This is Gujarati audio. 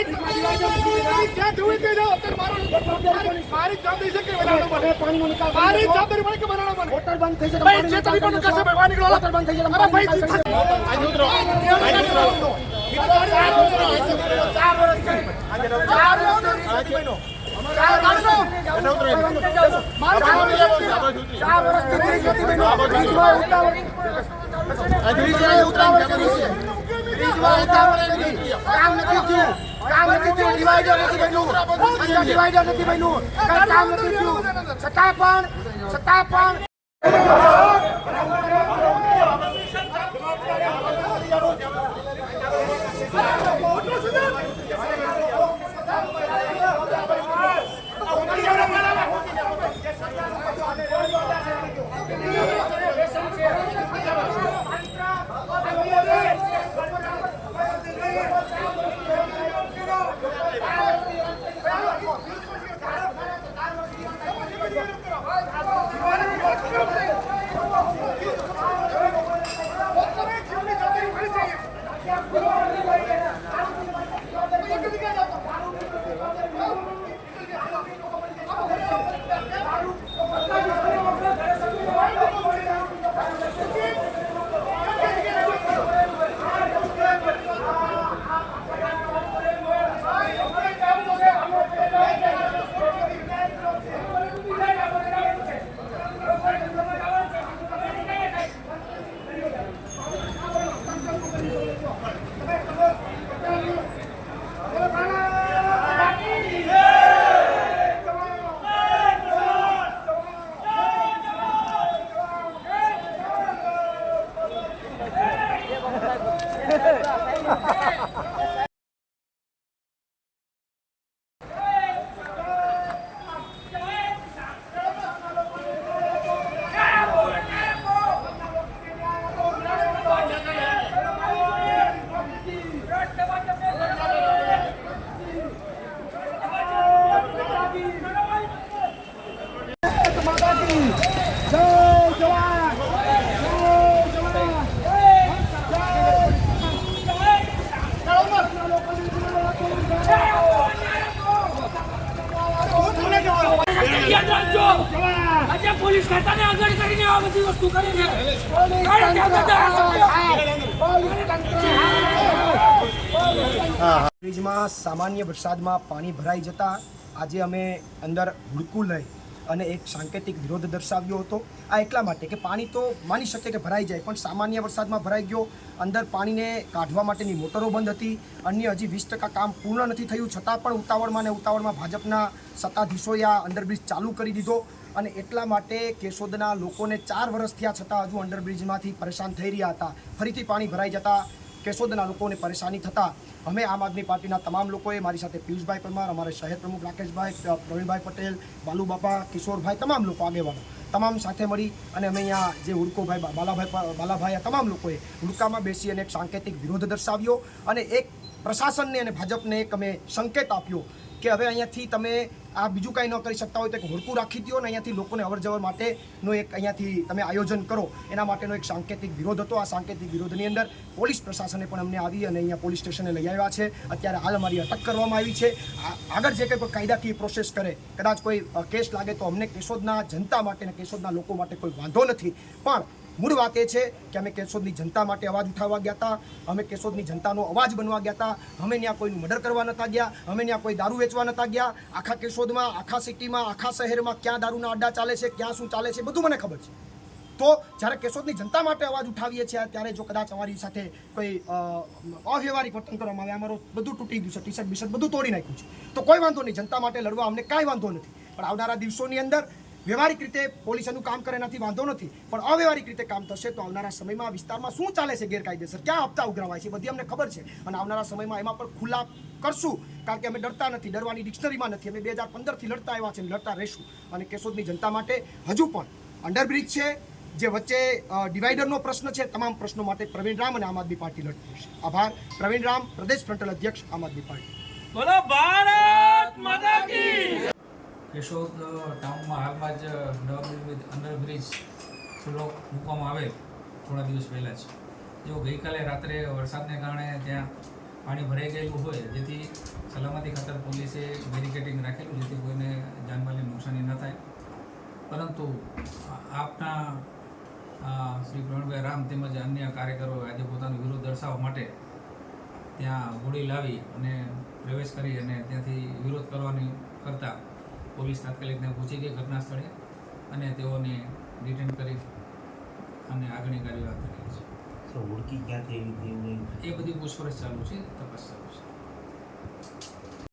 મારો- જવાબદારી છે કે બનાવવાનો મને. પાણીનો નિકાલ મારી જવાબદારી મને કે બનાવવાનો મને. મોટર બંધ થઈ જશે ભાઈ, જે તરી પણ કશે ભગવાન નીકળો. મોટર બંધ થઈ જશે અરે ભાઈ, પાણી જી- નિકાલ થશે. ચાર વર્ષથી બ્રિજ નથી ઉતાવળ- કરી છે. કામ નથી થયું. કામ નથી થયું. ડિવાઈડર નથી બન્યું. અંદર ડિવાઈડર નથી બન્યું. કામ નથી થયું. છતાં પણ છતાં પણ Come here. ખાતાને આગળ કરીને આ બધી વસ્તુ કરી છે. બ્રિજમાં સામાન્ય વરસાદમાં પાણી ભરાઈ જતા આજે અમે અંદર હુડકું લઈ અને એક સાંકેતિક વિરોધ દર્શાવ્યો હતો. આ એટલા માટે કે પાણી તો માની શકે કે ભરાઈ જાય પણ સામાન્ય વરસાદમાં ભરાઈ ગયો. અંદર પાણીને કાઢવા માટેની મોટરો બંધ હતી. અન્ય હજી વીસ ટકા કામ પૂર્ણ નથી થયું. છતાં પણ ઉતાવળમાં ને ઉતાવળમાં ભાજપના સત્તાધીશોએ આ અંડરબ્રિજ ચાલુ કરી દીધો. અને એટલા માટે કેશોદના લોકોને ચાર વર્ષ થયા છતાં હજુ અંડરબ્રિજમાંથી પરેશાન થઈ રહ્યા હતા. ફરીથી પાણી ભરાઈ જતા કેશોદના લોકોને પરેશાની થતા અમે આમ આદમી પાર્ટીના તમામ લોકોએ મારી સાથે પિયુષભાઈ પરમાર, અમારા શહેર પ્રમુખ રાકેશભાઈ પ્રવીણભાઈ પટેલ, બાલુબાપા, કિશોરભાઈ, તમામ લોકો આગેવાનો, તમામ સાથે મળી અને અમે અહીંયા જે હુડકોભાઈ બાલાભાઈ બાલાભાઈ આ તમામ લોકોએ હુડકામાં બેસી અને એક સાંકેતિક વિરોધ દર્શાવ્યો અને એક પ્રશાસનને અને ભાજપને એક અમે સંકેત આપ્યો કે હવે અહીંયાથી તમે આ બીજું કાંઈ ન કરી શકતા હોય તો એક હોડકું રાખી દો અને અહીંયાથી લોકોને અવરજવર માટેનો એક અહીંયાથી તમે આયોજન કરો. એના માટેનો એક સાંકેતિક વિરોધ હતો. આ સાંકેતિક વિરોધની અંદર પોલીસ પ્રશાસને પણ અમને આવી અને અહીંયા પોલીસ સ્ટેશને લઈ આવ્યા છે. અત્યારે હાલ અમારી અટક કરવામાં આવી છે. આગળ જે કંઈ પણ કાયદાકીય પ્રોસેસ કરે, કદાચ કોઈ કેસ લાગે તો અમને કેશોદના જનતા માટે અને કેશોદના લોકો માટે કોઈ વાંધો નથી. પણ મૂળ વાત એ છે કે અમે કેશોદની જનતા માટે અવાજ ઉઠાવવા ગયા હતા, અમે કેશોદની જનતાનો અવાજ બનવા ગયા હતા, અમે ત્યાં કોઈનું મર્ડર કરવા નતા ગયા, અમે ત્યાં કોઈ દારૂ વેચવા નતા ગયા, આખા કેશોદમાં, આખા સિટીમાં, આખા શહેરમાં ક્યાં દારૂના અડ્ડા ચાલે છે, ક્યાં શું ચાલે છે, બધું મને ખબર છે. તો જ્યારે કેશોદની જનતા માટે અવાજ ઉઠાવીએ છીએ, ત્યારે જો કદાચ અમારી સાથે કોઈ અવ્યવહારિક વર્તન કરવામાં આવે, અમારો બધું તૂટી ગયું છે ટી શર્ટ બિશર્ટ બધું તોડી નાખ્યું છે. તો કોઈ વાંધો નહીં, જનતા માટે લડવા અમને કાંઈ વાંધો નથી. પણ આવનારા દિવસોની અંદર વ્યવહારિક રીતે પોલીસ એનું કામ કરે નથી વાંધો નથી. પણ અવ્યવહારિક રીતે કામ થશે તો આવનારા સમયમાં વિસ્તારમાં શું ચાલે છે ગેરકાયદેસર? ક્યાં હપ્તા ઉઘરાવાય છે? બધી અમને ખબર છે. અને આવનારા સમયમાં એમાં પણ ખુલ્લા કરશું. કારણ કે અમે ડરતા નથી, ડરવાની ડિક્શનરીમાં નથી. અમે બે હજાર પંદરથી લડતા આવ્યા છે લડતા રહીશું. અને કેશોદની જનતા માટે હજુ પણ અંડરબ્રિજ છે, જે વચ્ચે ડિવાઇડરનો પ્રશ્ન છે. તમામ પ્રશ્નો માટે પ્રવીણ રામ અને આમ આદમી પાર્ટી લડતી છે. આભાર. પ્રવીણ રામ, પ્રદેશ ફ્રન્ટલ અધ્યક્ષ, આમ આદમી પાર્ટી. બોલો, ભારત માતા કેશોદ ટાઉનમાં હાલમાં જ નવનિર્મિત અંડરબ્રિજ ખુલ્લો મૂકવામાં આવે થોડા દિવસ પહેલાં જ. જેઓ ગઈકાલે રાત્રે વરસાદને કારણે ત્યાં પાણી ભરાઈ ગયેલું હોય, જેથી સલામતી ખાતર પોલીસે બેરિકેડિંગ રાખેલું, જેથી કોઈને જાનમાલની નુકસાની ન થાય. પરંતુ આપના શ્રી પ્રવીણભાઈ રામ તેમજ અન્ય કાર્યકરો આજે પોતાનો વિરોધ દર્શાવવા માટે ત્યાં ગોળી લાવી અને પ્રવેશ કરી અને ત્યાંથી વિરોધ કરવાની કરતાં પોલીસ તાત્કાલિક તાત્કાલિકને પહોંચી ગઈ ઘટના સ્થળે અને તેઓને ડિટેન કરી અને આગળની કાર્યવાહી કરી છે. ઓળખી ક્યાંથી એ બધી પૂછપરછ ચાલુ છે તપાસ ચાલુ છે.